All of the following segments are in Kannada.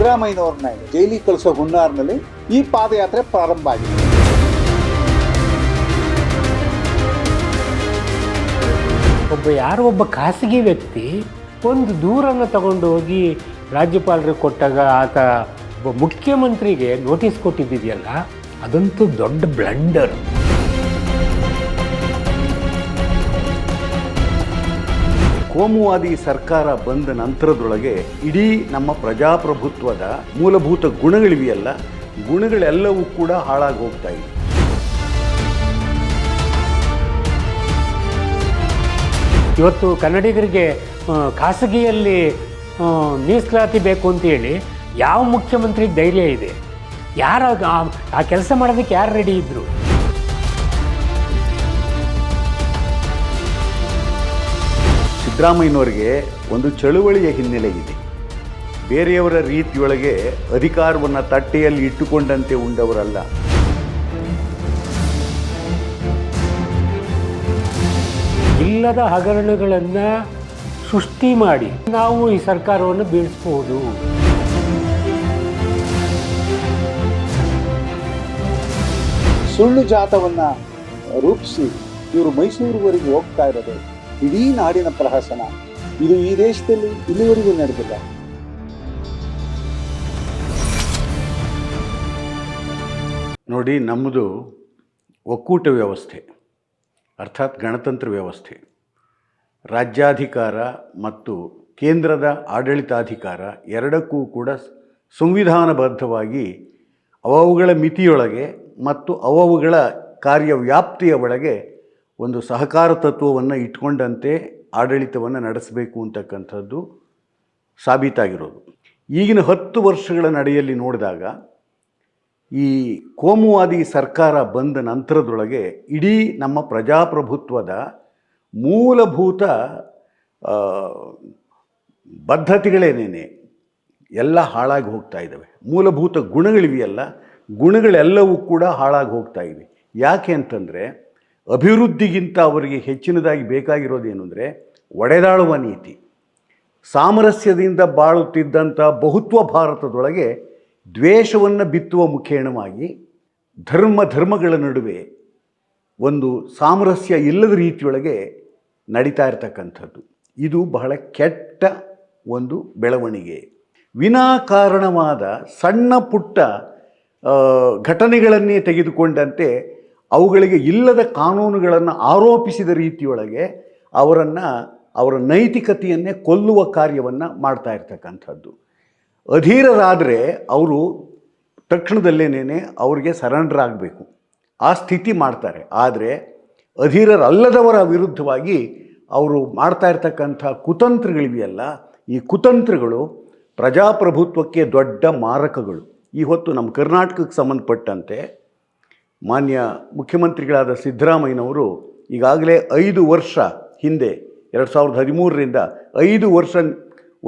ಸಿದ್ದರಾಮಯ್ಯನವ್ರನ್ನ ಜೈಲಿಗೆ ಕಳಿಸೋ ಹುನ್ನಾರ್ನಲ್ಲಿ ಈ ಪಾದಯಾತ್ರೆ ಪ್ರಾರಂಭ ಆಗಿದೆ. ಒಬ್ಬ ಯಾರೋ ಒಬ್ಬ ಖಾಸಗಿ ವ್ಯಕ್ತಿ ಒಂದು ದೂರನ್ನು ತಗೊಂಡು ಹೋಗಿ ರಾಜ್ಯಪಾಲರಿಗೆ ಕೊಟ್ಟಾಗ ಆತ ಒಬ್ಬ ಮುಖ್ಯಮಂತ್ರಿಗೆ ನೋಟಿಸ್ ಕೊಟ್ಟಿದ್ದಿದೆಯಲ್ಲ? ಅದಂತೂ ದೊಡ್ಡ ಬ್ಲಂಡರ್ ಕೋಮುವಾದಿ ಸರ್ಕಾರ ಬಂದ ನಂತರದೊಳಗೆ ಇಡೀ ನಮ್ಮ ಪ್ರಜಾಪ್ರಭುತ್ವದ ಮೂಲಭೂತ ಗುಣಗಳಿವೆಯಲ್ಲ, ಗುಣಗಳೆಲ್ಲವೂ ಕೂಡ ಹಾಳಾಗಿ ಹೋಗ್ತಾ ಇದೆ. ಇವತ್ತು ಕನ್ನಡಿಗರಿಗೆ ಖಾಸಗಿಯಲ್ಲಿ ಮೀಸಲಾತಿ ಬೇಕು ಅಂತೇಳಿ ಯಾವ ಮುಖ್ಯಮಂತ್ರಿ ಧೈರ್ಯ ಇದೆ? ಯಾರು ಆ- ಕೆಲಸ ಮಾಡೋದಕ್ಕೆ ಯಾರು ರೆಡಿ ಇದ್ರು? ಸಿದ್ದರಾಮಯ್ಯನವರಿಗೆ ಒಂದು ಚಳುವಳಿಯ ಹಿನ್ನೆಲೆ ಇದೆ. ಬೇರೆಯವರ ರೀತಿಯೊಳಗೆ ಅಧಿಕಾರವನ್ನು ತಟ್ಟೆಯಲ್ಲಿ ಇಟ್ಟುಕೊಂಡಂತೆ ಉಂಡವರಲ್ಲ. ಇಲ್ಲದ ಹಗರಣಗಳನ್ನು ಸೃಷ್ಟಿ ಮಾಡಿ ನಾವು ಈ ಸರ್ಕಾರವನ್ನು ಬೀಳಿಸಬಹುದು. ಸುಳ್ಳು ಜಾತವನ್ನು ರೂಪಿಸಿ ಇವರು ಮೈಸೂರುವರೆಗೆ ಹೋಗ್ತಾ ಇರೋದು. ಇಡೀ ನಾಡಿನ ಪ್ರಹಸನ. ಇದು ಈ ದೇಶದಲ್ಲಿ ಇಲ್ಲಿವರೆಗೂ ನಡೆದಿಲ್ಲ. ನೋಡಿ, ನಮ್ಮದು ಒಕ್ಕೂಟ ವ್ಯವಸ್ಥೆ, ಅರ್ಥಾತ್ ಗಣತಂತ್ರ ವ್ಯವಸ್ಥೆ. ರಾಜ್ಯಾಧಿಕಾರ ಮತ್ತು ಕೇಂದ್ರದ ಆಡಳಿತಾಧಿಕಾರ ಎರಡಕ್ಕೂ ಕೂಡ ಸಂವಿಧಾನಬದ್ಧವಾಗಿ ಅವುಗಳ ಮಿತಿಯೊಳಗೆ ಮತ್ತು ಅವುಗಳ ಕಾರ್ಯವ್ಯಾಪ್ತಿಯ ಒಳಗೆ ಒಂದು ಸಹಕಾರ ತತ್ವವನ್ನು ಇಟ್ಕೊಂಡಂತೆ ಆಡಳಿತವನ್ನು ನಡೆಸಬೇಕು ಅಂತಕ್ಕಂಥದ್ದು ಸಾಬೀತಾಗಿರೋದು. ಈಗಿನ ಹತ್ತು ವರ್ಷಗಳ ನಡೆಯಲ್ಲಿ ನೋಡಿದಾಗ ಈ ಕೋಮುವಾದಿ ಸರ್ಕಾರ ಬಂದ ನಂತರದೊಳಗೆ ಇಡೀ ನಮ್ಮ ಪ್ರಜಾಪ್ರಭುತ್ವದ ಮೂಲಭೂತ ಬದ್ಧತೆಗಳೇನೇನೆ ಎಲ್ಲ ಹಾಳಾಗಿ ಹೋಗ್ತಾ ಇದ್ದಾವೆ. ಮೂಲಭೂತ ಗುಣಗಳಿವೆಯಲ್ಲ, ಗುಣಗಳೆಲ್ಲವೂ ಕೂಡ ಹಾಳಾಗಿ ಹೋಗ್ತಾ ಇವೆ. ಯಾಕೆ ಅಂತಂದರೆ ಅಭಿವೃದ್ಧಿಗಿಂತ ಅವರಿಗೆ ಹೆಚ್ಚಿನದಾಗಿ ಬೇಕಾಗಿರೋದೇನು ಅಂದರೆ ಒಡೆದಾಳುವ ನೀತಿ. ಸಾಮರಸ್ಯದಿಂದ ಬಾಳುತ್ತಿದ್ದಂಥ ಬಹುತ್ವ ಭಾರತದೊಳಗೆ ದ್ವೇಷವನ್ನು ಬಿತ್ತುವ ಮುಖೇಣವಾಗಿ ಧರ್ಮ ಧರ್ಮಗಳ ನಡುವೆ ಒಂದು ಸಾಮರಸ್ಯ ಇಲ್ಲದ ರೀತಿಯೊಳಗೆ ನಡೀತಾ ಇರತಕ್ಕಂಥದ್ದು. ಇದು ಬಹಳ ಕೆಟ್ಟ ಒಂದು ಬೆಳವಣಿಗೆ. ವಿನಾಕಾರಣವಾದ ಸಣ್ಣ ಪುಟ್ಟ ಘಟನೆಗಳನ್ನೇ ತೆಗೆದುಕೊಂಡಂತೆ ಅವುಗಳಿಗೆ ಇಲ್ಲದ ಕಾನೂನುಗಳನ್ನು ಆರೋಪಿಸಿದ ರೀತಿಯೊಳಗೆ ಅವರನ್ನು, ಅವರ ನೈತಿಕತೆಯನ್ನೇ ಕೊಲ್ಲುವ ಕಾರ್ಯವನ್ನು ಮಾಡ್ತಾ ಇರ್ತಕ್ಕಂಥದ್ದು. ಅಧೀರರಾದರೆ ಅವರು ತಕ್ಷಣದಲ್ಲೇನೇ ಅವರಿಗೆ ಸರೆಂಡರ್ ಆಗಬೇಕು ಆ ಸ್ಥಿತಿ ಮಾಡ್ತಾರೆ. ಆದರೆ ಅಧೀರರಲ್ಲದವರ ವಿರುದ್ಧವಾಗಿ ಅವರು ಮಾಡ್ತಾ ಇರ್ತಕ್ಕಂಥ ಕುತಂತ್ರಗಳಿವೆಯಲ್ಲ, ಈ ಕುತಂತ್ರಗಳು ಪ್ರಜಾಪ್ರಭುತ್ವಕ್ಕೆ ದೊಡ್ಡ ಮಾರಕಗಳು. ಈ ಹೊತ್ತು ನಮ್ಮ ಕರ್ನಾಟಕಕ್ಕೆ ಸಂಬಂಧಪಟ್ಟಂತೆ ಮಾನ್ಯ ಮುಖ್ಯಮಂತ್ರಿಗಳಾದ ಸಿದ್ದರಾಮಯ್ಯನವರು ಈಗಾಗಲೇ ಐದು ವರ್ಷ ಹಿಂದೆ, ಎರಡು ಸಾವಿರದ ಹದಿಮೂರರಿಂದ ಐದು ವರ್ಷ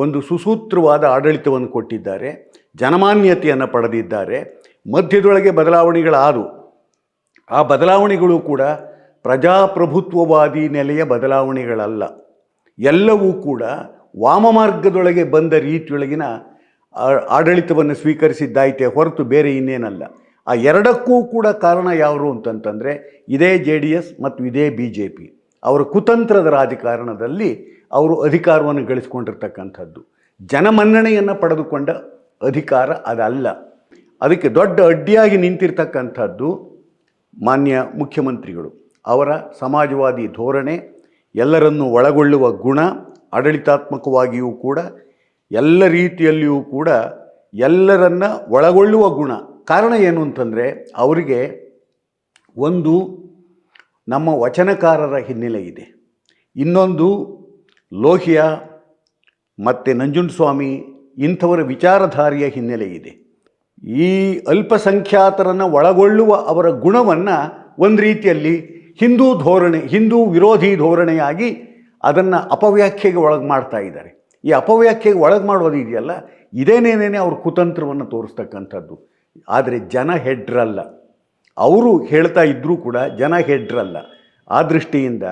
ಒಂದು ಸುಸೂತ್ರವಾದ ಆಡಳಿತವನ್ನು ಕೊಟ್ಟಿದ್ದಾರೆ, ಜನಮಾನ್ಯತೆಯನ್ನು ಪಡೆದಿದ್ದಾರೆ, ಮಧ್ಯದೊಳಗೆ ಬದಲಾವಣೆಗಳಾದವು. ಆ ಬದಲಾವಣೆಗಳು ಕೂಡ ಪ್ರಜಾಪ್ರಭುತ್ವವಾದಿ ನೆಲೆಯ ಬದಲಾವಣೆಗಳಲ್ಲ. ಎಲ್ಲವೂ ಕೂಡ ವಾಮಮಾರ್ಗದೊಳಗೆ ಬಂದ ರೀತಿಯೊಳಗಿನ ಆಡಳಿತವನ್ನು ಸ್ವೀಕರಿಸಿದ್ದಾಯಿತೇ ಹೊರತು ಬೇರೆ ಇನ್ನೇನಲ್ಲ. ಆ ಎರಡಕ್ಕೂ ಕೂಡ ಕಾರಣ ಯಾರು ಅಂತಂತಂದರೆ ಇದೇ ಜೆ ಡಿ ಎಸ್ ಮತ್ತು ಇದೇ ಬಿ ಜೆ ಪಿ. ಅವರ ಕುತಂತ್ರದ ರಾಜಕಾರಣದಲ್ಲಿ ಅವರು ಅಧಿಕಾರವನ್ನು ಗಳಿಸ್ಕೊಂಡಿರ್ತಕ್ಕಂಥದ್ದು. ಜನಮನ್ನಣೆಯನ್ನು ಪಡೆದುಕೊಂಡ ಅಧಿಕಾರ ಅದಲ್ಲ. ಅದಕ್ಕೆ ದೊಡ್ಡ ಅಡ್ಡಿಯಾಗಿ ನಿಂತಿರ್ತಕ್ಕಂಥದ್ದು ಮಾನ್ಯ ಮುಖ್ಯಮಂತ್ರಿಗಳು. ಅವರ ಸಮಾಜವಾದಿ ಧೋರಣೆ, ಎಲ್ಲರನ್ನು ಒಳಗೊಳ್ಳುವ ಗುಣ, ಆಡಳಿತಾತ್ಮಕವಾಗಿಯೂ ಕೂಡ, ಎಲ್ಲ ರೀತಿಯಲ್ಲಿಯೂ ಕೂಡ ಎಲ್ಲರನ್ನ ಒಳಗೊಳ್ಳುವ ಗುಣ. ಕಾರಣ ಏನು ಅಂತಂದರೆ ಅವರಿಗೆ ಒಂದು ನಮ್ಮ ವಚನಕಾರರ ಹಿನ್ನೆಲೆ ಇದೆ. ಇನ್ನೊಂದು ಲೋಹಿಯ ಮತ್ತು ನಂಜುಂಡಸ್ವಾಮಿ ಇಂಥವರ ವಿಚಾರಧಾರಿಯ ಹಿನ್ನೆಲೆ ಇದೆ. ಈ ಅಲ್ಪಸಂಖ್ಯಾತರನ್ನು ಒಳಗೊಳ್ಳುವ ಅವರ ಗುಣವನ್ನು ಒಂದು ರೀತಿಯಲ್ಲಿ ಹಿಂದೂ ಧೋರಣೆ, ಹಿಂದೂ ವಿರೋಧಿ ಧೋರಣೆಯಾಗಿ ಅದನ್ನು ಅಪವ್ಯಾಖ್ಯೆಗೆ ಒಳಗೆ ಮಾಡ್ತಾ ಇದ್ದಾರೆ. ಈ ಅಪವ್ಯಾಖ್ಯೆಗೆ ಒಳಗೆ ಮಾಡೋದು ಇದೆಯಲ್ಲ ಇದೇನೇನೇನೆ ಅವ್ರ ಕುತಂತ್ರವನ್ನು ತೋರಿಸ್ತಕ್ಕಂಥದ್ದು. ಆದರೆ ಜನ ಹೆಡ್ರಲ್ಲ. ಅವರು ಹೇಳ್ತಾ ಇದ್ದರೂ ಕೂಡ ಜನ ಹೆಡ್ರಲ್ಲ. ಆ ದೃಷ್ಟಿಯಿಂದ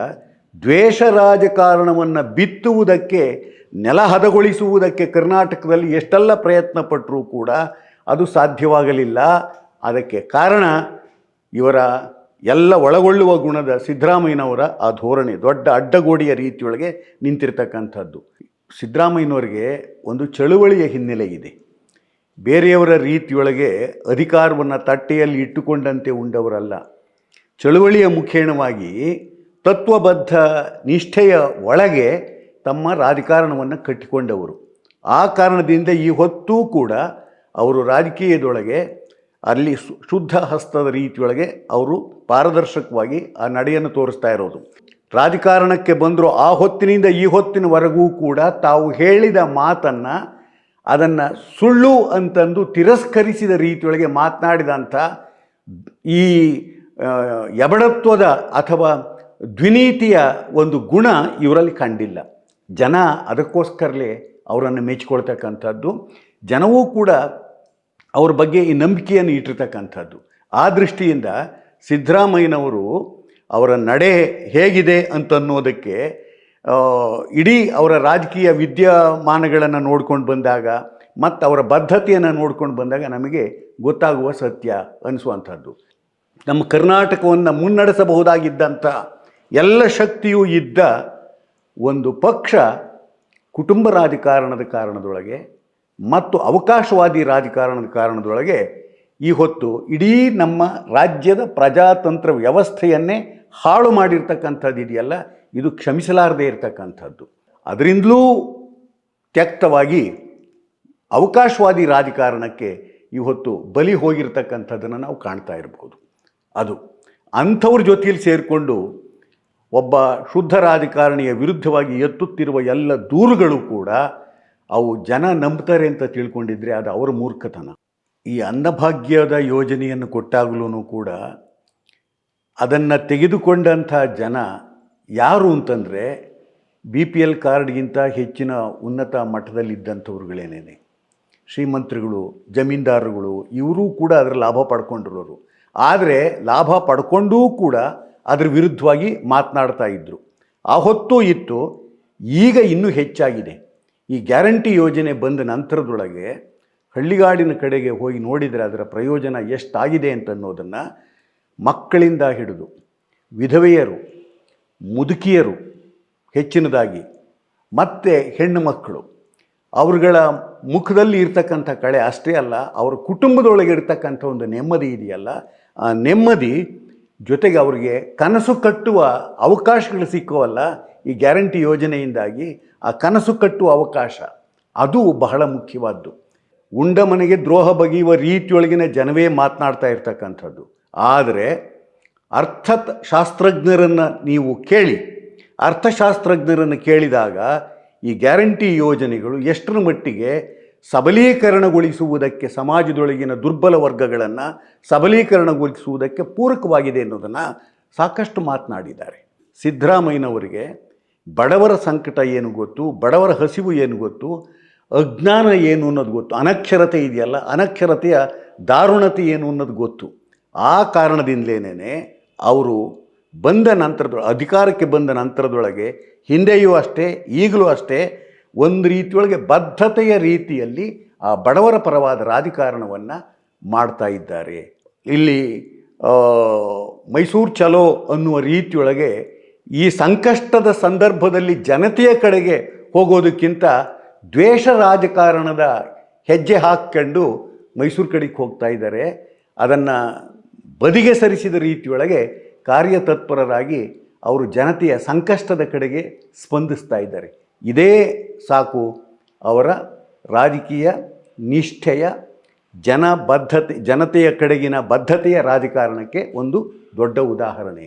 ದ್ವೇಷ ರಾಜಕಾರಣವನ್ನು ಬಿತ್ತುವುದಕ್ಕೆ, ನೆಲ ಹದಗೊಳಿಸುವುದಕ್ಕೆ ಕರ್ನಾಟಕದಲ್ಲಿ ಎಷ್ಟೆಲ್ಲ ಪ್ರಯತ್ನ ಪಟ್ಟರೂ ಕೂಡ ಅದು ಸಾಧ್ಯವಾಗಲಿಲ್ಲ. ಅದಕ್ಕೆ ಕಾರಣ ಇವರ ಎಲ್ಲ ಒಳಗೊಳ್ಳುವ ಗುಣದ ಸಿದ್ದರಾಮಯ್ಯನವರ ಆ ಧೋರಣೆ, ದೊಡ್ಡ ಅಡ್ಡಗೋಡಿಯ ರೀತಿಯೊಳಗೆ ನಿಂತಿರ್ತಕ್ಕಂಥದ್ದು. ಸಿದ್ದರಾಮಯ್ಯನವರಿಗೆ ಒಂದು ಚಳುವಳಿಯ ಹಿನ್ನೆಲೆ ಇದೆ. ಬೇರೆಯವರ ರೀತಿಯೊಳಗೆ ಅಧಿಕಾರವನ್ನು ತಟ್ಟೆಯಲ್ಲಿ ಇಟ್ಟುಕೊಂಡಂತೆ ಉಂಡವರಲ್ಲ. ಚಳುವಳಿಯ ಮುಖೇಣವಾಗಿ ತತ್ವಬದ್ಧ ನಿಷ್ಠೆಯ ಒಳಗೆ ತಮ್ಮ ರಾಜಕಾರಣವನ್ನು ಕಟ್ಟಿಕೊಂಡವರು. ಆ ಕಾರಣದಿಂದ ಈ ಹೊತ್ತೂ ಕೂಡ ಅವರು ರಾಜಕೀಯದೊಳಗೆ, ಅಲ್ಲಿ ಶುದ್ಧ ಹಸ್ತದ ರೀತಿಯೊಳಗೆ ಅವರು ಪಾರದರ್ಶಕವಾಗಿ ಆ ನಡೆಯನ್ನು ತೋರಿಸ್ತಾ ಇರೋದು. ರಾಜಕಾರಣಕ್ಕೆ ಬಂದರೂ ಆ ಹೊತ್ತಿನಿಂದ ಈ ಹೊತ್ತಿನವರೆಗೂ ಕೂಡ ತಾವು ಹೇಳಿದ ಮಾತನ್ನು ಅದನ್ನು ಸುಳ್ಳು ಅಂತಂದು ತಿರಸ್ಕರಿಸಿದ ರೀತಿಯೊಳಗೆ ಮಾತನಾಡಿದಂಥ ಈ ಯಬಡತ್ವದ ಅಥವಾ ದ್ವಿನೀತಿಯ ಒಂದು ಗುಣ ಇವರಲ್ಲಿ ಕಂಡಿಲ್ಲ. ಜನ ಅದಕ್ಕೋಸ್ಕರಲೇ ಅವರನ್ನು ಮೆಚ್ಚಿಕೊಳ್ತಕ್ಕಂಥದ್ದು ಜನವೂ ಕೂಡ ಅವ್ರ ಬಗ್ಗೆ ಈ ನಂಬಿಕೆಯನ್ನು ಇಟ್ಟಿರ್ತಕ್ಕಂಥದ್ದು. ಆ ದೃಷ್ಟಿಯಿಂದ ಸಿದ್ದರಾಮಯ್ಯನವರು ಅವರ ನಡೆ ಹೇಗಿದೆ ಅಂತನ್ನೋದಕ್ಕೆ ಇಡೀ ಅವರ ರಾಜಕೀಯ ವಿದ್ಯಮಾನಗಳನ್ನು ನೋಡ್ಕೊಂಡು ಬಂದಾಗ ಮತ್ತು ಅವರ ಬದ್ಧತೆಯನ್ನು ನೋಡ್ಕೊಂಡು ಬಂದಾಗ ನಮಗೆ ಗೊತ್ತಾಗುವ ಸತ್ಯ ಅನಿಸುವಂಥದ್ದು. ನಮ್ಮ ಕರ್ನಾಟಕವನ್ನು ಮುನ್ನಡೆಸಬಹುದಾಗಿದ್ದಂಥ ಎಲ್ಲ ಶಕ್ತಿಯೂ ಇದ್ದ ಒಂದು ಪಕ್ಷ ಕುಟುಂಬ ರಾಜಕಾರಣದ ಕಾರಣದೊಳಗೆ ಮತ್ತು ಅವಕಾಶವಾದಿ ರಾಜಕಾರಣದ ಕಾರಣದೊಳಗೆ ಈ ಹೊತ್ತು ಇಡೀ ನಮ್ಮ ರಾಜ್ಯದ ಪ್ರಜಾತಂತ್ರ ವ್ಯವಸ್ಥೆಯನ್ನೇ ಹಾಳು ಮಾಡಿರ್ತಕ್ಕಂಥದ್ದು ಇದೆಯಲ್ಲ ಇದು ಕ್ಷಮಿಸಲಾರದೇ ಇರತಕ್ಕಂಥದ್ದು. ಅದರಿಂದಲೂ ತ್ಯಕ್ತವಾಗಿ ಅವಕಾಶವಾದಿ ರಾಜಕಾರಣಕ್ಕೆ ಇವತ್ತು ಬಲಿ ಹೋಗಿರ್ತಕ್ಕಂಥದ್ದನ್ನು ನಾವು ಕಾಣ್ತಾ ಇರ್ಬೋದು. ಅದು ಅಂಥವ್ರ ಜೊತೆಯಲ್ಲಿ ಸೇರಿಕೊಂಡು ಒಬ್ಬ ಶುದ್ಧ ರಾಜಕಾರಣಿಯ ವಿರುದ್ಧವಾಗಿ ಎತ್ತುತ್ತಿರುವ ಎಲ್ಲ ದೂರುಗಳು ಕೂಡ ಅವು ಜನ ನಂಬ್ತಾರೆ ಅಂತ ತಿಳ್ಕೊಂಡಿದ್ರೆ ಅದು ಅವರ ಮೂರ್ಖತನ. ಈ ಅನ್ನಭಾಗ್ಯದ ಯೋಜನೆಯನ್ನು ಕೊಟ್ಟಾಗಲೂ ಕೂಡ ಅದನ್ನು ತೆಗೆದುಕೊಂಡಂಥ ಜನ ಯಾರು ಅಂತಂದರೆ ಬಿ ಪಿ ಎಲ್ ಕಾರ್ಡ್ಗಿಂತ ಹೆಚ್ಚಿನ ಉನ್ನತ ಮಟ್ಟದಲ್ಲಿದ್ದಂಥವ್ರುಗಳೇನೇನೆ. ಶ್ರೀಮಂತ್ರಿಗಳು, ಜಮೀನ್ದಾರರುಗಳು, ಇವರೂ ಕೂಡ ಅದರ ಲಾಭ ಪಡ್ಕೊಂಡಿರೋರು. ಆದರೆ ಲಾಭ ಪಡ್ಕೊಂಡೂ ಕೂಡ ಅದರ ವಿರುದ್ಧವಾಗಿ ಮಾತನಾಡ್ತಾ ಇದ್ದರು ಆ ಹೊತ್ತು ಇತ್ತು, ಈಗ ಇನ್ನೂ ಹೆಚ್ಚಾಗಿದೆ. ಈ ಗ್ಯಾರಂಟಿ ಯೋಜನೆ ಬಂದ ನಂತರದೊಳಗೆ ಹಳ್ಳಿಗಾಡಿನ ಕಡೆಗೆ ಹೋಗಿ ನೋಡಿದರೆ ಅದರ ಪ್ರಯೋಜನ ಎಷ್ಟಾಗಿದೆ ಅಂತನ್ನೋದನ್ನು ಮಕ್ಕಳಿಂದ ಹಿಡಿದು ವಿಧವೆಯರು ಮುದುಕಿಯರು ಹೆಚ್ಚಿನದಾಗಿ, ಮತ್ತು ಹೆಣ್ಣು ಮಕ್ಕಳು. ಅವರುಗಳ ಮುಖದಲ್ಲಿ ಇರ್ತಕ್ಕಂಥ ಕಳೆ ಅಷ್ಟೇ ಅಲ್ಲ, ಅವರ ಕುಟುಂಬದೊಳಗೆ ಇರ್ತಕ್ಕಂಥ ಒಂದು ನೆಮ್ಮದಿ ಇದೆಯಲ್ಲ, ಆ ನೆಮ್ಮದಿ ಜೊತೆಗೆ ಅವರಿಗೆ ಕನಸು ಕಟ್ಟುವ ಅವಕಾಶಗಳು ಸಿಕ್ಕುವಲ್ಲ, ಈ ಗ್ಯಾರಂಟಿ ಯೋಜನೆಯಿಂದಾಗಿ ಆ ಕನಸು ಕಟ್ಟುವ ಅವಕಾಶ. ಅದು ಬಹಳ ಮುಖ್ಯವಾದ್ದು. ಉಂಡ ಮನೆಗೆ ದ್ರೋಹ ಬಗೆಯುವ ರೀತಿಯೊಳಗಿನ ಜನವೇ ಮಾತನಾಡ್ತಾ ಇರ್ತಕ್ಕಂಥದ್ದು. ಆದರೆ ಅರ್ಥ ಶಾಸ್ತ್ರಜ್ಞರನ್ನು ನೀವು ಕೇಳಿ. ಅರ್ಥಶಾಸ್ತ್ರಜ್ಞರನ್ನು ಕೇಳಿದಾಗ ಈ ಗ್ಯಾರಂಟಿ ಯೋಜನೆಗಳು ಎಷ್ಟರ ಮಟ್ಟಿಗೆ ಸಬಲೀಕರಣಗೊಳಿಸುವುದಕ್ಕೆ ಸಮಾಜದೊಳಗಿನ ದುರ್ಬಲ ವರ್ಗಗಳನ್ನು ಸಬಲೀಕರಣಗೊಳಿಸುವುದಕ್ಕೆ ಪೂರಕವಾಗಿದೆ ಅನ್ನೋದನ್ನು ಸಾಕಷ್ಟು ಮಾತನಾಡಿದ್ದಾರೆ. ಸಿದ್ದರಾಮಯ್ಯನವರಿಗೆ ಬಡವರ ಸಂಕಟ ಏನು ಗೊತ್ತು, ಬಡವರ ಹಸಿವು ಏನು ಗೊತ್ತು, ಅಜ್ಞಾನ ಏನು ಅನ್ನೋದು ಗೊತ್ತು, ಅನಕ್ಷರತೆ ಇದೆಯಲ್ಲ, ಅನಕ್ಷರತೆಯ ದಾರುಣತೆ ಏನು ಅನ್ನೋದು ಗೊತ್ತು. ಆ ಕಾರಣದಿಂದಲೇನೆ ಅವರು ಬಂದ ನಂತರದ ಅಧಿಕಾರಕ್ಕೆ ಬಂದ ನಂತರದೊಳಗೆ ಹಿಂದೆಯೂ ಅಷ್ಟೇ, ಈಗಲೂ ಅಷ್ಟೇ ಒಂದು ರೀತಿಯೊಳಗೆ ಬದ್ಧತೆಯ ರೀತಿಯಲ್ಲಿ ಆ ಬಡವರ ಪರವಾದ ರಾಜಕಾರಣವನ್ನು ಮಾಡ್ತಾ ಇದ್ದಾರೆ. ಇಲ್ಲಿ ಮೈಸೂರು ಚಲೋ ಅನ್ನುವ ರೀತಿಯೊಳಗೆ ಈ ಸಂಕಷ್ಟದ ಸಂದರ್ಭದಲ್ಲಿ ಜನತೆಯ ಕಡೆಗೆ ಹೋಗೋದಕ್ಕಿಂತ ದ್ವೇಷ ರಾಜಕಾರಣದ ಹೆಜ್ಜೆ ಹಾಕ್ಕೊಂಡು ಮೈಸೂರು ಕಡೆಗೆ ಹೋಗ್ತಾ ಇದ್ದಾರೆ. ಅದನ್ನು ಬದಿಗೆ ಸರಿಸಿದ ರೀತಿಯೊಳಗೆ ಕಾರ್ಯತತ್ಪರರಾಗಿ ಅವರು ಜನತೆಯ ಸಂಕಷ್ಟದ ಕಡೆಗೆ ಸ್ಪಂದಿಸ್ತಾ ಇದ್ದಾರೆ. ಇದೇ ಸಾಕು ಅವರ ರಾಜಕೀಯ ನಿಷ್ಠೆಯ ಜನಬದ್ಧತೆ, ಜನತೆಯ ಕಡೆಗಿನ ಬದ್ಧತೆಯ ರಾಜಕಾರಣಕ್ಕೆ ಒಂದು ದೊಡ್ಡ ಉದಾಹರಣೆ.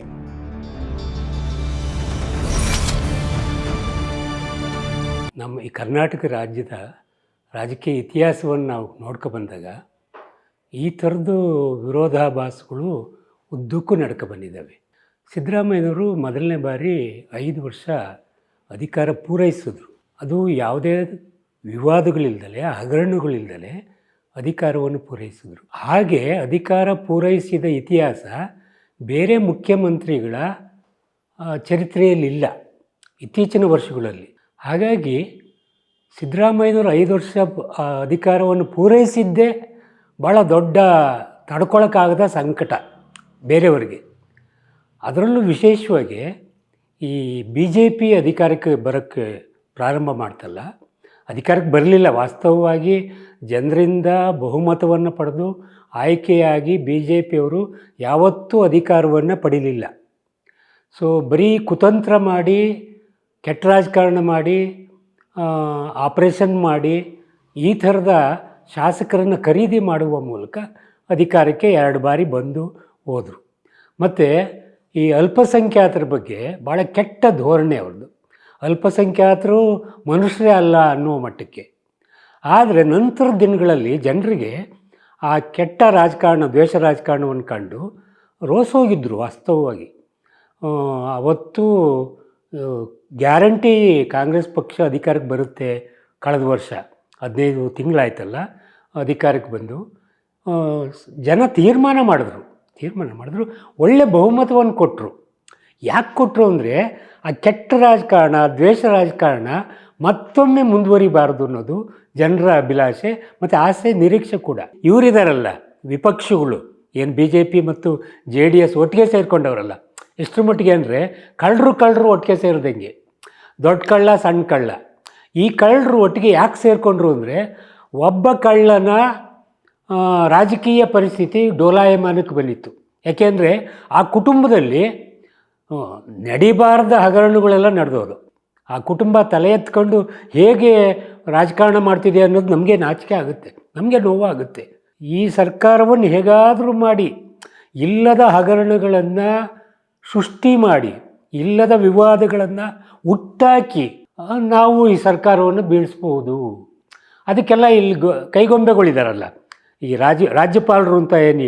ನಮ್ಮ ಈ ಕರ್ನಾಟಕ ರಾಜ್ಯದ ರಾಜಕೀಯ ಇತಿಹಾಸವನ್ನು ನಾವು ನೋಡ್ಕೊ ಬಂದಾಗ ಈ ಥರದ್ದು ವಿರೋಧಾಭಾಸಗಳು ಉದ್ದಕ್ಕೂ ನಡ್ಕ ಬಂದಿದ್ದಾವೆ. ಸಿದ್ದರಾಮಯ್ಯನವರು ಮೊದಲನೇ ಬಾರಿ ಐದು ವರ್ಷ ಅಧಿಕಾರ ಪೂರೈಸಿದ್ರು. ಅದು ಯಾವುದೇ ವಿವಾದಗಳಿಲ್ದಲೆ, ಹಗರಣಗಳಿಲ್ದಲೆ ಅಧಿಕಾರವನ್ನು ಪೂರೈಸಿದ್ರು. ಹಾಗೆ ಅಧಿಕಾರ ಪೂರೈಸಿದ ಇತಿಹಾಸ ಬೇರೆ ಮುಖ್ಯಮಂತ್ರಿಗಳ ಚರಿತ್ರೆಯಲ್ಲಿಲ್ಲ ಇತ್ತೀಚಿನ ವರ್ಷಗಳಲ್ಲಿ. ಹಾಗಾಗಿ ಸಿದ್ದರಾಮಯ್ಯನವರು ಐದು ವರ್ಷ ಅಧಿಕಾರವನ್ನು ಪೂರೈಸಿದ್ದೇ ಭಾಳ ದೊಡ್ಡ ತಡ್ಕೊಳಕ್ಕಾಗದ ಸಂಕಟ ಬೇರೆಯವರಿಗೆ. ಅದರಲ್ಲೂ ವಿಶೇಷವಾಗಿ ಈ ಬಿ ಜೆ ಪಿ ಅಧಿಕಾರಕ್ಕೆ ಬರೋಕ್ಕೆ ಪ್ರಾರಂಭ ಮಾಡ್ತಲ್ಲ, ಅಧಿಕಾರಕ್ಕೆ ಬರಲಿಲ್ಲ. ವಾಸ್ತವವಾಗಿ ಜನರಿಂದ ಬಹುಮತವನ್ನು ಪಡೆದು ಆಯ್ಕೆಯಾಗಿ ಬಿ ಜೆ ಪಿಯವರು ಯಾವತ್ತೂ ಅಧಿಕಾರವನ್ನು ಪಡೀಲಿಲ್ಲ. ಸೊ ಬರೀ ಕುತಂತ್ರ ಮಾಡಿ, ಕೆಟ್ಟ ರಾಜಕಾರಣ ಮಾಡಿ ಆಪ್ರೇಷನ್ ಮಾಡಿ ಈ ಥರದ ಶಾಸಕರನ್ನು ಖರೀದಿ ಮಾಡುವ ಮೂಲಕ ಅಧಿಕಾರಕ್ಕೆ ಎರಡು ಬಾರಿ ಬಂದು ಹೋದರು. ಮತ್ತು ಈ ಅಲ್ಪಸಂಖ್ಯಾತರ ಬಗ್ಗೆ ಭಾಳ ಕೆಟ್ಟ ಧೋರಣೆ ಅವ್ರದ್ದು. ಅಲ್ಪಸಂಖ್ಯಾತರು ಮನುಷ್ಯರೇ ಅಲ್ಲ ಅನ್ನುವ ಮಟ್ಟಕ್ಕೆ. ಆದರೆ ನಂತರದ ದಿನಗಳಲ್ಲಿ ಜನರಿಗೆ ಆ ಕೆಟ್ಟ ರಾಜಕಾರಣ, ದ್ವೇಷ ರಾಜಕಾರಣವನ್ನು ಕಂಡು ರೋಸೋಗಿದ್ದರು ವಾಸ್ತವವಾಗಿ. ಅವತ್ತು ಗ್ಯಾರಂಟಿ ಕಾಂಗ್ರೆಸ್ ಪಕ್ಷ ಅಧಿಕಾರಕ್ಕೆ ಬರುತ್ತೆ ಕಳೆದ ವರ್ಷ. ಹದಿನೈದು ತಿಂಗಳಾಯ್ತಲ್ಲ, ಅಧಿಕಾರಕ್ಕೆ ಬಂದು ಜನ ತೀರ್ಮಾನ ಮಾಡಿದ್ರು. ತೀರ್ಮಾನ ಮಾಡಿದ್ರು. ಒಳ್ಳೆ ಬಹುಮತವನ್ನು ಕೊಟ್ಟರು ಯಾಕೆ ಕೊಟ್ಟರು ಅಂದರೆ, ಆ ಕೆಟ್ಟ ರಾಜಕಾರಣ, ದ್ವೇಷ ರಾಜಕಾರಣ ಮತ್ತೊಮ್ಮೆ ಮುಂದುವರಿಬಾರದು ಅನ್ನೋದು ಜನರ ಅಭಿಲಾಷೆ ಮತ್ತು ಆಸೆ, ನಿರೀಕ್ಷೆ ಕೂಡ. ಇವರಿದಾರಲ್ಲ, ವಿಪಕ್ಷಗಳು, ಏನು ಬಿ ಜೆ ಪಿ ಮತ್ತು ಜೆ ಡಿ ಎಸ್ ಒಟ್ಟಿಗೆ ಸೇರಿಕೊಂಡವರಲ್ಲ. ಎಷ್ಟರ ಮಟ್ಟಿಗೆ ಅಂದರೆ, ಕಳ್ಳರು ಕಳ್ಳರು ಒಟ್ಟಿಗೆ ಸೇರಿದಂಗೆ. ದೊಡ್ಡ ಕಳ್ಳ, ಸಣ್ಣ ಕಳ್ಳ. ಈ ಕಳ್ಳರು ಒಟ್ಟಿಗೆ ಯಾಕೆ ಸೇರಿಕೊಂಡ್ರು ಅಂದರೆ ಒಬ್ಬ ಕಳ್ಳನ ರಾಜಕೀಯ ಪರಿಸ್ಥಿತಿ ಡೋಲಾಯಮಾನಕ್ಕೆ ಬಂದಿತ್ತು. ಯಾಕೆಂದರೆ ಆ ಕುಟುಂಬದಲ್ಲಿ ನಡಿಬಾರದ ಹಗರಣಗಳೆಲ್ಲ ನಡೆದೋದು. ಆ ಕುಟುಂಬ ತಲೆ ಎತ್ಕೊಂಡು ಹೇಗೆ ರಾಜಕಾರಣ ಮಾಡ್ತಿದೆ ಅನ್ನೋದು ನಮಗೆ ನಾಚಿಕೆ ಆಗುತ್ತೆ. ನಮಗೆ ನೋವಾಗುತ್ತೆ. ಈ ಸರ್ಕಾರವನ್ನು ಹೇಗಾದರೂ ಮಾಡಿ, ಇಲ್ಲದ ಹಗರಣಗಳನ್ನು ಸೃಷ್ಟಿ ಮಾಡಿ, ಇಲ್ಲದ ವಿವಾದಗಳನ್ನು ಹುಟ್ಟಾಕಿ ನಾವು ಈ ಸರ್ಕಾರವನ್ನು ಬೀಳಿಸ್ಬೋದು ಅದಕ್ಕೆಲ್ಲ ಇಲ್ಲಿ ಗೊ, ಕೈಗೊಂಬೆಗಳಿದಾರಲ್ಲ. ಈ ರಾಜ್ಯ, ರಾಜ್ಯಪಾಲರು ಅಂತ ಏನು,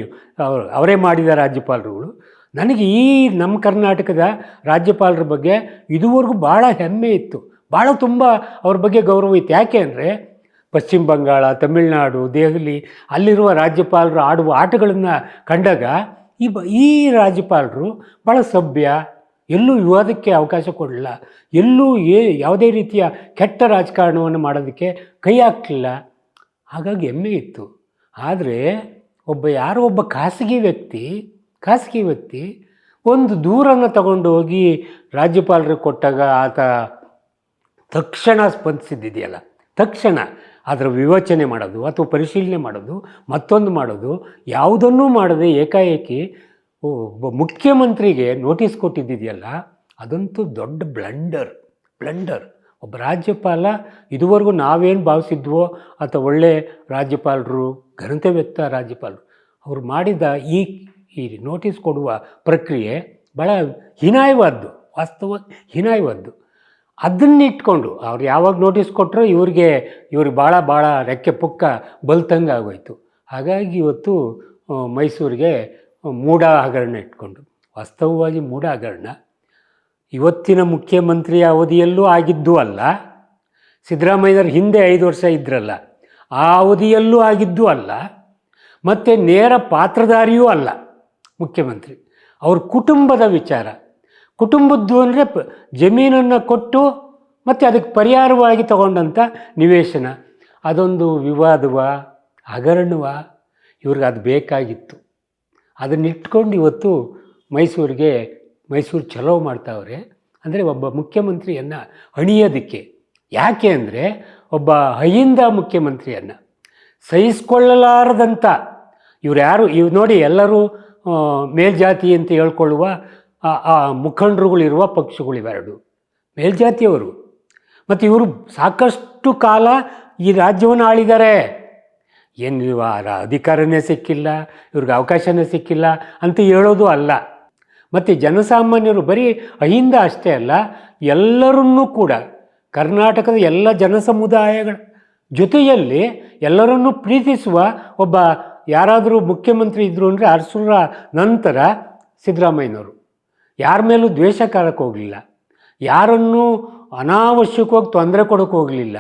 ಅವ್ರು ಮಾಡಿದ ರಾಜ್ಯಪಾಲರುಗಳು. ನನಗೆ ಈ ನಮ್ಮ ಕರ್ನಾಟಕದ ರಾಜ್ಯಪಾಲರ ಬಗ್ಗೆ ಇದುವರೆಗೂ ಭಾಳ ಹೆಮ್ಮೆ ಇತ್ತು. ಭಾಳ ತುಂಬ ಅವ್ರ ಬಗ್ಗೆ ಗೌರವ ಇತ್ತು. ಯಾಕೆ ಅಂದರೆ, ಪಶ್ಚಿಮ ಬಂಗಾಳ, ತಮಿಳುನಾಡು, ದೆಹಲಿ, ಅಲ್ಲಿರುವ ರಾಜ್ಯಪಾಲರು ಆಡುವ ಆಟಗಳನ್ನು ಕಂಡಾಗ, ಈ ಈ ರಾಜ್ಯಪಾಲರು ಭಾಳ ಸಭ್ಯ ಎಲ್ಲೂ ವಿವಾದಕ್ಕೆ ಅವಕಾಶ ಕೊಡಲಿಲ್ಲ ಎಲ್ಲೂ ಏ ಯಾವುದೇ ರೀತಿಯ ಕೆಟ್ಟ ರಾಜಕಾರಣವನ್ನು ಮಾಡೋದಕ್ಕೆ ಕೈ ಹಾಕಲಿಲ್ಲ. ಹಾಗಾಗಿ ಹೆಮ್ಮೆ ಇತ್ತು. ಆದರೆ ಒಬ್ಬ ಯಾರೋ ಒಬ್ಬ ಖಾಸಗಿ ವ್ಯಕ್ತಿ ಖಾಸಗಿ ವ್ಯಕ್ತಿ ಒಂದು ದೂರನ್ನು ತಗೊಂಡು ಹೋಗಿ ರಾಜ್ಯಪಾಲರಿಗೆ ಕೊಟ್ಟಾಗ ಆತ ತಕ್ಷಣ ಸ್ಪಂದಿಸಿದ್ದಿದೆಯಲ್ಲ. ತಕ್ಷಣ ಅದರ ವಿವೇಚನೆ ಮಾಡೋದು ಅಥವಾ ಪರಿಶೀಲನೆ ಮಾಡೋದು, ಮತ್ತೊಂದು ಮಾಡೋದು, ಯಾವುದನ್ನೂ ಮಾಡದೆ ಏಕಾಏಕಿ ಒಬ್ಬ ಮುಖ್ಯಮಂತ್ರಿಗೆ ನೋಟಿಸ್ ಕೊಟ್ಟಿದ್ದಿದೆಯಲ್ಲ? ಅದಂತೂ ದೊಡ್ಡ ಬ್ಲಂಡರ್ ಬ್ಲಂಡರ್ ಒಬ್ಬ ರಾಜ್ಯಪಾಲ, ಇದುವರೆಗೂ ನಾವೇನು ಭಾವಿಸಿದ್ವೋ, ಅಥವಾ ಒಳ್ಳೆ ರಾಜ್ಯಪಾಲರು ಘನತೆ ರಾಜ್ಯಪಾಲರು, ಅವ್ರು ಮಾಡಿದ ಈ ಈ ನೋಟಿಸ್ ಕೊಡುವ ಪ್ರಕ್ರಿಯೆ ಭಾಳ ಹೀನಾಯವಾದ್ದು, ವಾಸ್ತವ ಹೀನಾಯವಾದ್ದು. ಅದನ್ನಿಟ್ಕೊಂಡು, ಅವ್ರು ಯಾವಾಗ ನೋಟಿಸ್ ಕೊಟ್ಟರು ಇವ್ರಿಗೆ ಇವ್ರಿಗೆ ಭಾಳ ಭಾಳ ರೆಕ್ಕೆ ಪುಕ್ಕ ಬಲ್ತಂಗೆ ಆಗೋಯ್ತು ಹಾಗಾಗಿ ಇವತ್ತು ಮೈಸೂರಿಗೆ ಮೂಢ ಹಗರಣ ಇಟ್ಕೊಂಡು, ವಾಸ್ತವವಾಗಿ ಮೂಢ ಹಗರಣ ಇವತ್ತಿನ ಮುಖ್ಯಮಂತ್ರಿ ಅವಧಿಯಲ್ಲೂ ಆಗಿದ್ದು ಅಲ್ಲ, ಸಿದ್ದರಾಮಯ್ಯನವ್ರ ಹಿಂದೆ ಐದು ವರ್ಷ ಇದ್ರಲ್ಲ, ಆ ಅವಧಿಯಲ್ಲೂ ಆಗಿದ್ದು ಅಲ್ಲ, ಮತ್ತು ನೇರ ಪಾತ್ರಧಾರಿಯೂ ಅಲ್ಲ ಮುಖ್ಯಮಂತ್ರಿ. ಅವ್ರ ಕುಟುಂಬದ ವಿಚಾರ. ಕುಟುಂಬದ್ದು ಅಂದರೆ ಪ, ಜಮೀನನ್ನು ಕೊಟ್ಟು ಮತ್ತು ಅದಕ್ಕೆ ಪರಿಹಾರವಾಗಿ ತಗೊಂಡಂಥ ನಿವೇಶನ. ಅದೊಂದು ವಿವಾದವ, ಹಗರಣವ? ಇವ್ರಿಗೆ ಅದು ಬೇಕಾಗಿತ್ತು. ಅದನ್ನಿಟ್ಕೊಂಡು ಇವತ್ತು ಮೈಸೂರಿಗೆ ಮೈಸೂರು ಚಲೋ ಮಾಡ್ತಾವ್ರೆ. ಅಂದರೆ ಒಬ್ಬ ಮುಖ್ಯಮಂತ್ರಿಯನ್ನು ಅಣಿಯೋದಕ್ಕೆ. ಯಾಕೆ ಅಂದರೆ ಒಬ್ಬ ಅಹಿಂದ ಮುಖ್ಯಮಂತ್ರಿಯನ್ನು ಸಹಿಸ್ಕೊಳ್ಳಲಾರದಂಥ ಇವ್ರು ಯಾರು? ಇವ್ ನೋಡಿ ಎಲ್ಲರೂ ಮೇಲ್ಜಾತಿ ಅಂತ ಹೇಳ್ಕೊಳ್ಳುವ ಆ ಮುಖಂಡರುಗಳಿರುವ ಪಕ್ಷಗಳಿವೆರಡು. ಮೇಲ್ಜಾತಿಯವರು. ಮತ್ತು ಇವರು ಸಾಕಷ್ಟು ಕಾಲ ಈ ರಾಜ್ಯವನ್ನು ಆಳಿದ್ದಾರೆ. ಏನು ನೀವು ಅಧಿಕಾರನೇ ಸಿಕ್ಕಿಲ್ಲ, ಇವ್ರಿಗೆ ಅವಕಾಶನೇ ಸಿಕ್ಕಿಲ್ಲ ಅಂತ ಹೇಳೋದು ಅಲ್ಲ. ಮತ್ತು ಜನಸಾಮಾನ್ಯರು ಬರೀ ಅಹಿಂದ ಅಷ್ಟೇ ಅಲ್ಲ, ಎಲ್ಲರನ್ನೂ ಕೂಡ, ಕರ್ನಾಟಕದ ಎಲ್ಲ ಜನಸಮುದಾಯಗಳ ಜೊತೆಯಲ್ಲಿ ಎಲ್ಲರನ್ನೂ ಪ್ರೀತಿಸುವ ಒಬ್ಬ ಯಾರಾದರೂ ಮುಖ್ಯಮಂತ್ರಿ ಇದ್ದರು ಅಂದರೆ ಅರ್ಸುರ ನಂತರ ಸಿದ್ದರಾಮಯ್ಯನವರು. ಯಾರ ಮೇಲೂ ದ್ವೇಷ ಹೋಗಲಿಲ್ಲ. ಯಾರನ್ನೂ ಅನಾವಶ್ಯಕವಾಗಿ ತೊಂದರೆ ಕೊಡೋಕೆ ಹೋಗಲಿಲ್ಲ.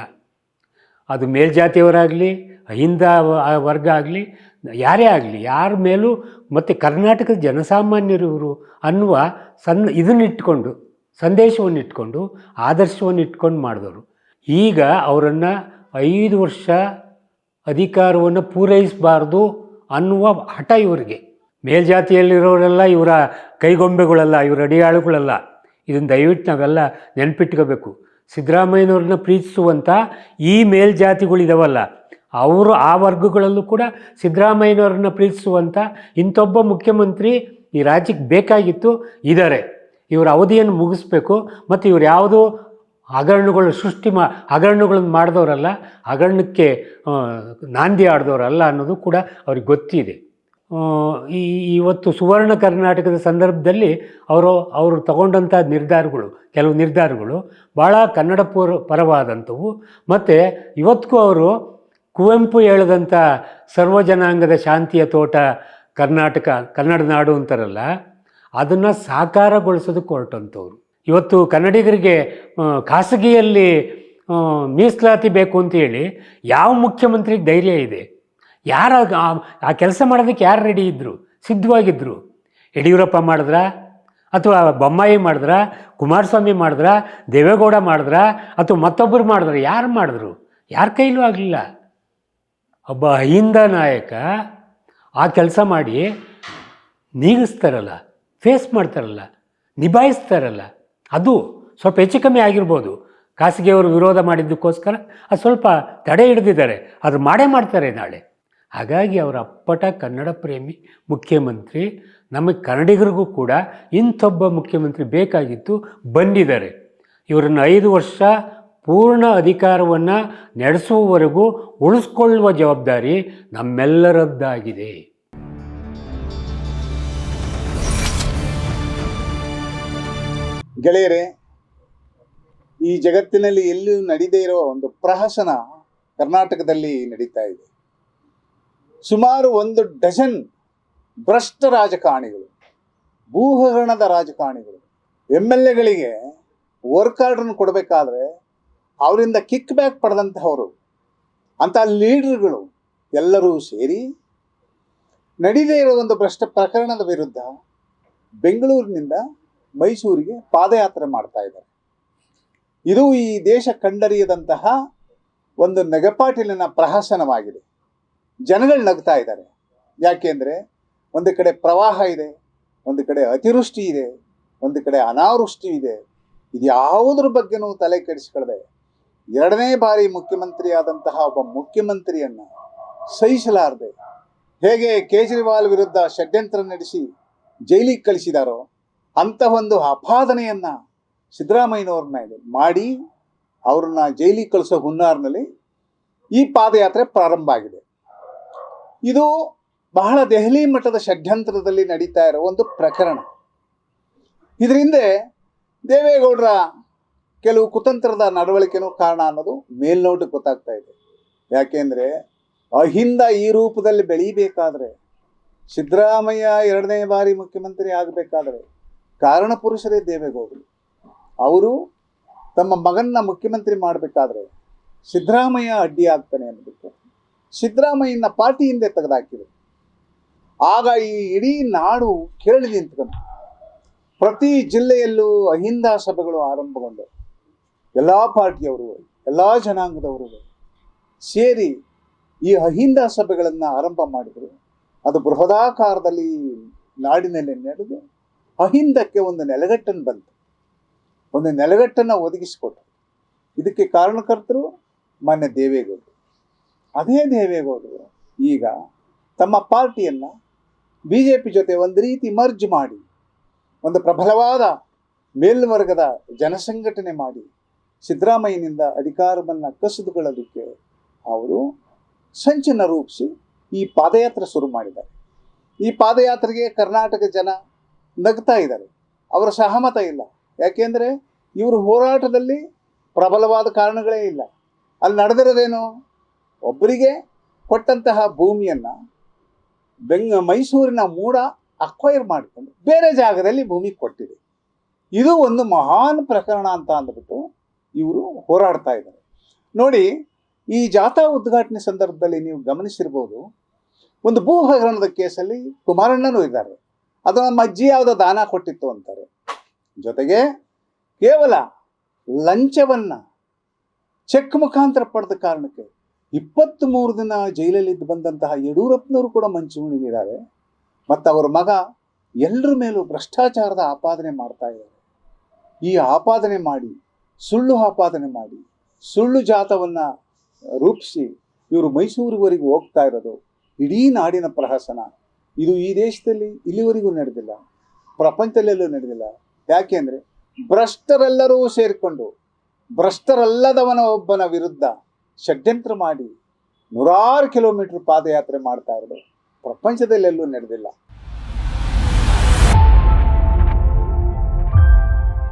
ಅದು ಮೇಲ್ಜಾತಿಯವರಾಗಲಿ ಅಹಿಂದ ವ- ವರ್ಗ ಆಗಲಿ, ಯಾರೇ ಆಗಲಿ, ಯಾರ ಮೇಲೂ ಮತ್ತು ಕರ್ನಾಟಕದ ಜನಸಾಮಾನ್ಯರು ಇವರು ಅನ್ನುವ ಸಣ್ಣ ಇದನ್ನಿಟ್ಕೊಂಡು ಸಂದೇಶವನ್ನು ಇಟ್ಕೊಂಡು, ಆದರ್ಶವನ್ನು ಇಟ್ಕೊಂಡು ಮಾಡಿದವರು. ಈಗ ಅವರನ್ನು ಐದು ವರ್ಷ ಅಧಿಕಾರವನ್ನು ಪೂರೈಸಬಾರ್ದು ಅನ್ನುವ ಹಠ ಇವರಿಗೆ. ಮೇಲ್ಜಾತಿಯಲ್ಲಿರೋರೆಲ್ಲ ಇವರ ಕೈಗೊಂಬೆಗಳಲ್ಲ, ಇವರ ಅಡಿಯಾಳುಗಳಲ್ಲ ಇದನ್ನು ದಯವಿಟ್ಟು ನಾವೆಲ್ಲ ನೆನಪಿಟ್ಕೋಬೇಕು. ಸಿದ್ದರಾಮಯ್ಯನವ್ರನ್ನ ಪ್ರೀತಿಸುವಂಥ ಈ ಮೇಲ್ಜಾತಿಗಳಿದಾವಲ್ಲ ಅವರು ಆ ವರ್ಗಗಳಲ್ಲೂ ಕೂಡ ಸಿದ್ದರಾಮಯ್ಯನವ್ರನ್ನ ಪ್ರೀತಿಸುವಂಥ ಇಂಥೊಬ್ಬ ಮುಖ್ಯಮಂತ್ರಿ ಈ ರಾಜ್ಯಕ್ಕೆ ಬೇಕಾಗಿತ್ತು ಇದ್ದಾರೆ ಇವರ ಅವಧಿಯನ್ನು ಮುಗಿಸ್ಬೇಕು ಮತ್ತು ಇವ್ರು ಯಾವುದೋ ಹಗರಣಗಳು ಸೃಷ್ಟಿ ಮಾ, ಹಗರಣಗಳನ್ನು ಮಾಡಿದವರಲ್ಲ, ಹಗರಣಕ್ಕೆ ನಾಂದಿ ಆಡಿದವರಲ್ಲ ಅನ್ನೋದು ಕೂಡ ಅವ್ರಿಗೆ ಗೊತ್ತಿದೆ. ಈ, ಇವತ್ತು ಸುವರ್ಣ ಕರ್ನಾಟಕದ ಸಂದರ್ಭದಲ್ಲಿ ಅವರು ಅವರು ತಗೊಂಡಂಥ ನಿರ್ಧಾರಗಳು, ಕೆಲವು ನಿರ್ಧಾರಗಳು ಭಾಳ ಕನ್ನಡ ಪೂರ್ ಪರವಾದಂಥವು. ಮತ್ತು ಇವತ್ತಿಗೂ ಅವರು ಕುವೆಂಪು ಹೇಳಿದಂಥ ಸರ್ವ ಜನಾಂಗದ ಶಾಂತಿಯ ತೋಟ ಕರ್ನಾಟಕ, ಕನ್ನಡ ನಾಡು ಅಂತಾರಲ್ಲ, ಅದನ್ನು ಸಾಕಾರಗೊಳಿಸೋದಕ್ಕೆ ಹೊರಟಂಥವ್ರು ಇವತ್ತು ಕನ್ನಡಿಗರಿಗೆ ಖಾಸಗಿಯಲ್ಲಿ ಮೀಸಲಾತಿ ಬೇಕು ಅಂತ ಹೇಳಿ ಯಾವ ಮುಖ್ಯಮಂತ್ರಿಗೆ ಧೈರ್ಯ ಇದೆ? ಯಾರ, ಆ ಕೆಲಸ ಮಾಡೋದಕ್ಕೆ ಯಾರು ರೆಡಿ ಇದ್ದರು ಸಿದ್ಧವಾಗಿದ್ದರು ಯಡಿಯೂರಪ್ಪ ಮಾಡಿದ್ರ? ಅಥವಾ ಬೊಮ್ಮಾಯಿ ಮಾಡಿದ್ರ? ಕುಮಾರಸ್ವಾಮಿ ಮಾಡಿದ್ರ? ದೇವೇಗೌಡ ಮಾಡಿದ್ರ? ಅಥವಾ ಮತ್ತೊಬ್ಬರು ಮಾಡಿದ್ರ? ಯಾರು ಮಾಡಿದ್ರು? ಯಾರ ಕೈಲೂ ಆಗಲಿಲ್ಲ. ಒಬ್ಬ ಅಹಿಂದ ನಾಯಕ ಆ ಕೆಲಸ ಮಾಡಿ ನೀಗಿಸ್ತಾರಲ್ಲ ಫೇಸ್ ಮಾಡ್ತಾರಲ್ಲ, ನಿಭಾಯಿಸ್ತಾರಲ್ಲ, ಅದು ಸ್ವಲ್ಪ ಹೆಚ್ಚು ಕಮ್ಮಿ ಆಗಿರ್ಬೋದು. ಖಾಸಗಿಯವರು ವಿರೋಧ ಮಾಡಿದ್ದಕ್ಕೋಸ್ಕರ ಅದು ಸ್ವಲ್ಪ ತಡೆ ಹಿಡಿದಿದ್ದಾರೆ ಅದು ಮಾಡೇ ಮಾಡ್ತಾರೆ ನಾಳೆ. ಹಾಗಾಗಿ ಅವರ ಅಪ್ಪಟ ಕನ್ನಡ ಪ್ರೇಮಿ ಮುಖ್ಯಮಂತ್ರಿ, ನಮಗೆ ಕನ್ನಡಿಗರಿಗೂ ಕೂಡ ಇಂಥೊಬ್ಬ ಮುಖ್ಯಮಂತ್ರಿ ಬೇಕಾಗಿತ್ತು ಬಂದಿದ್ದಾರೆ. ಇವರನ್ನು ಐದು ವರ್ಷ ಪೂರ್ಣ ಅಧಿಕಾರವನ್ನು ನಡೆಸುವವರೆಗೂ ಉಳಿಸ್ಕೊಳ್ಳುವ ಜವಾಬ್ದಾರಿ ನಮ್ಮೆಲ್ಲರದ್ದಾಗಿದೆ. ಗೆಳೆಯರೇ, ಈ ಜಗತ್ತಿನಲ್ಲಿ ಎಲ್ಲೂ ನಡೀದೇ ಇರೋ ಒಂದು ಪ್ರಹಸನ ಕರ್ನಾಟಕದಲ್ಲಿ ನಡೀತಾ ಇದೆ. ಸುಮಾರು ಒಂದು ಡಜನ್ ಭ್ರಷ್ಟ ರಾಜಕಾರಣಿಗಳು, ಭೂಹರಣದ ರಾಜಕಾರಣಿಗಳು ಎಂ ಎಲ್ ಎಗಳಿಗೆ ವರ್ಕ್ ಆರ್ಡ್ರನ್ನು ಕೊಡಬೇಕಾದ್ರೆ ಅವರಿಂದ ಕಿಕ್ ಬ್ಯಾಕ್ ಪಡೆದಂತಹವರು ಅಂಥ ಲೀಡರ್ಗಳು ಎಲ್ಲರೂ ಸೇರಿ ನಡೀದೇ ಇರೋ ಒಂದು ಭ್ರಷ್ಟ ಪ್ರಕರಣದ ವಿರುದ್ಧ ಬೆಂಗಳೂರಿನಿಂದ ಮೈಸೂರಿಗೆ ಪಾದಯಾತ್ರೆ ಮಾಡ್ತಾ ಇದ್ದಾರೆ. ಇದು ಈ ದೇಶ ಕಂಡರಿಯದಂತಹ ಒಂದು ನೆಗಪಾಟಿಲಿನ ಪ್ರಹಸನವಾಗಿದೆ. ಜನಗಳು ನಗ್ತಾ ಇದ್ದಾರೆ. ಯಾಕೆಂದರೆ ಒಂದು ಕಡೆ ಪ್ರವಾಹ ಇದೆ, ಒಂದು ಕಡೆ ಅತಿವೃಷ್ಟಿ ಇದೆ, ಒಂದು ಕಡೆ ಅನಾವೃಷ್ಟಿ ಇದೆ. ಇದ್ಯಾವುದ್ರ ಬಗ್ಗೆನೂ ತಲೆ ಕೆಡಿಸ್ಕೊಳ್ಳದೆ ಎರಡನೇ ಬಾರಿ ಮುಖ್ಯಮಂತ್ರಿ ಆದಂತಹ ಒಬ್ಬ ಮುಖ್ಯಮಂತ್ರಿಯನ್ನ ಸಹಿಸಲಾರದೆ ಹೇಗೆ ಕೇಜ್ರಿವಾಲ್ ವಿರುದ್ಧ ಷಡ್ಯಂತ್ರ ನಡೆಸಿ ಜೈಲಿಗೆ ಕಳಿಸಿದಾರೋ ಅಂತ ಒಂದು ಅಪಾದನೆಯನ್ನ ಸಿದ್ದರಾಮಯ್ಯನವ್ರ ಮೇಲೆ ಮಾಡಿ ಅವ್ರನ್ನ ಜೈಲಿಗೆ ಕಳಿಸೋ ಹುನ್ನಾರ್ನಲ್ಲಿ ಈ ಪಾದಯಾತ್ರೆ ಪ್ರಾರಂಭ ಆಗಿದೆ. ಇದು ಬಹಳ ದೆಹಲಿ ಮಟ್ಟದ ಷಡ್ಯಂತ್ರದಲ್ಲಿ ನಡೀತಾ ಇರೋ ಒಂದು ಪ್ರಕರಣ. ಇದರಿಂದ ದೇವೇಗೌಡರ ಕೆಲವು ಕುತಂತ್ರದ ನಡವಳಿಕೆನೂ ಕಾರಣ ಅನ್ನೋದು ಮೇಲ್ನೋಟಕ್ಕೆ ಗೊತ್ತಾಗ್ತಾ ಇದೆ. ಯಾಕೆಂದರೆ, ಅಹಿಂದ ಈ ರೂಪದಲ್ಲಿ ಬೆಳೀಬೇಕಾದ್ರೆ, ಸಿದ್ದರಾಮಯ್ಯ ಎರಡನೇ ಬಾರಿ ಮುಖ್ಯಮಂತ್ರಿ ಆಗಬೇಕಾದ್ರೆ ಕಾರಣ ಪುರುಷರೇ ದೇವೇಗೌಡರು ಅವರು ತಮ್ಮ ಮಗನ್ನ ಮುಖ್ಯಮಂತ್ರಿ ಮಾಡಬೇಕಾದ್ರೆ ಸಿದ್ದರಾಮಯ್ಯ ಅಡ್ಡಿ ಆಗ್ತಾನೆ ಅನ್ಬಿಟ್ಟು ಸಿದ್ದರಾಮಯ್ಯನ ಪಾರ್ಟಿಯಿಂದ ತೆಗೆದಾಕಿದ್ರು. ಆಗ ಈ ಇಡೀ ನಾಡು ಕೇಳಿ ನಿಂತ್ಕೊಂಡು ಪ್ರತಿ ಜಿಲ್ಲೆಯಲ್ಲೂ ಅಹಿಂದ ಸಭೆಗಳು ಆರಂಭಗೊಂಡವು. ಎಲ್ಲ ಪಾರ್ಟಿಯವರು, ಎಲ್ಲ ಜನಾಂಗದವರು ಸೇರಿ ಈ ಅಹಿಂದ ಸಭೆಗಳನ್ನು ಆರಂಭ ಮಾಡಿದರು. ಅದು ಬೃಹದಾಕಾರದಲ್ಲಿ ನಾಡಿನಲ್ಲಿ ನಡೆದು ಅಹಿಂದಕ್ಕೆ ಒಂದು ನೆಲೆಗಟ್ಟನ್ನು ಬಂತು. ಒಂದು ನೆಲೆಗಟ್ಟನ್ನು ಒದಗಿಸಿಕೊಟ್ರು. ಇದಕ್ಕೆ ಕಾರಣಕರ್ತರು ಮಾನ್ಯ ದೇವೇಗೌಡರು ಅದೇ ದೇವೇಗೌಡರು ಈಗ ತಮ್ಮ ಪಾರ್ಟಿಯನ್ನು ಬಿ ಜೆ ಪಿ ಜೊತೆ ಒಂದು ರೀತಿ ಮರ್ಜ್ ಮಾಡಿ, ಒಂದು ಪ್ರಬಲವಾದ ಮೇಲ್ವರ್ಗದ ಜನಸಂಘಟನೆ ಮಾಡಿ ಸಿದ್ದರಾಮಯ್ಯನಿಂದ ಅಧಿಕಾರವನ್ನು ಕಸಿದುಕೊಳ್ಳೋದಕ್ಕೆ ಅವರು ಸಂಚನ ರೂಪಿಸಿ ಈ ಪಾದಯಾತ್ರೆ ಶುರು ಮಾಡಿದ್ದಾರೆ. ಈ ಪಾದಯಾತ್ರೆಗೆ ಕರ್ನಾಟಕ ಜನ ನಗ್ತಾ ಇದ್ದಾರೆ. ಅವರ ಸಹಮತ ಇಲ್ಲ. ಯಾಕೆಂದರೆ ಇವರು ಹೋರಾಟದಲ್ಲಿ ಪ್ರಬಲವಾದ ಕಾರಣಗಳೇ ಇಲ್ಲ. ಅಲ್ಲಿ ನಡೆದಿರೋದೇನು? ಒಬ್ಬರಿಗೆ ಕೊಟ್ಟಂತಹ ಭೂಮಿಯನ್ನು ಬೆಂಗ, ಮೈಸೂರಿನ ಮೂಡ ಅಕ್ವೈರ್ ಮಾಡಿಕೊಂಡು ಬೇರೆ ಜಾಗದಲ್ಲಿ ಭೂಮಿ ಕೊಟ್ಟಿದೆ. ಇದು ಒಂದು ಮಹಾನ್ ಪ್ರಕರಣ ಅಂತ ಅಂದ್ಬಿಟ್ಟು ಇವರು ಹೋರಾಡ್ತಾ ಇದ್ದಾರೆ. ನೋಡಿ, ಈ ಜಾಥಾ ಉದ್ಘಾಟನೆ ಸಂದರ್ಭದಲ್ಲಿ ನೀವು ಗಮನಿಸಿರ್ಬೋದು, ಒಂದು ಭೂ ಹಗರಣದ ಕೇಸಲ್ಲಿ ಕುಮಾರಣ್ಣನೂ ಇದ್ದಾರೆ. ಅದು ನಮ್ಮ ಅಜ್ಜಿ ಯಾವುದೋ ದಾನ ಕೊಟ್ಟಿತ್ತು ಅಂತಾರೆ. ಜೊತೆಗೆ ಕೇವಲ ಲಂಚವನ್ನ ಚೆಕ್ ಮುಖಾಂತರ ಪಡೆದ ಕಾರಣಕ್ಕೆ ಇಪ್ಪತ್ತ್ ಮೂರು ದಿನ ಜೈಲಲ್ಲಿ ಬಂದಂತಹ ಯಡಿಯೂರಪ್ಪನವರು ಕೂಡ ಮಂಚೂಣಿಗಿದ್ದಾರೆ ಮತ್ತು ಅವರ ಮಗ ಎಲ್ಲರ ಮೇಲೂ ಭ್ರಷ್ಟಾಚಾರದ ಆಪಾದನೆ ಮಾಡ್ತಾ ಇದ್ದಾರೆ. ಈ ಆಪಾದನೆ ಮಾಡಿ ಸುಳ್ಳು ಆಪಾದನೆ ಮಾಡಿ, ಸುಳ್ಳು ಜಾತವನ್ನ ರೂಪಿಸಿ ಇವರು ಮೈಸೂರಿವರೆಗೂ ಹೋಗ್ತಾ ಇರೋದು, ಇಡೀ ನಾಡಿನ ಪ್ರಹಸನ. ಇದು ಈ ದೇಶದಲ್ಲಿ ಇಲ್ಲಿವರೆಗೂ ನಡೆದಿಲ್ಲ ಪ್ರಪಂಚದಲ್ಲೆಲ್ಲೂ ನಡೆದಿಲ್ಲ. ಯಾಕೆಂದ್ರೆ ಭ್ರಷ್ಟರೆಲ್ಲರೂ ಸೇರಿಕೊಂಡು, ಭ್ರಷ್ಟರಲ್ಲದವನ ಒಬ್ಬನ ವಿರುದ್ಧ ಷಡ್ಯಂತ್ರ ಮಾಡಿ ನೂರಾರು ಕಿಲೋಮೀಟರ್ ಪಾದಯಾತ್ರೆ ಮಾಡ್ತಾ ಇರೋದು. ಪ್ರಪಂಚದಲ್ಲೆಲ್ಲೂ ನಡೆದಿಲ್ಲ.